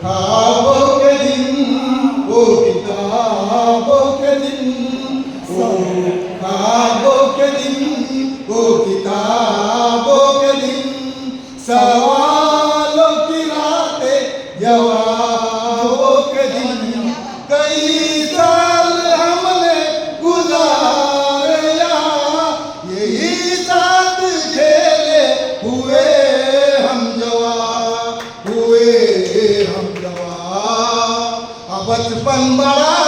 ख्वाबों के दिन वो किताबों के दिन वो ख्वाबों के दिन वो किताबों के दिन सवालों की रातें जवाबों के दिन कई साल हमने गुजारे यही साथ खेले हुए పల్పంబడా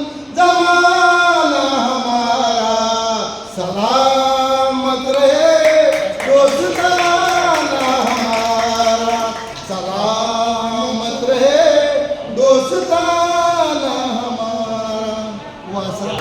दोस्ताना हमारा वासा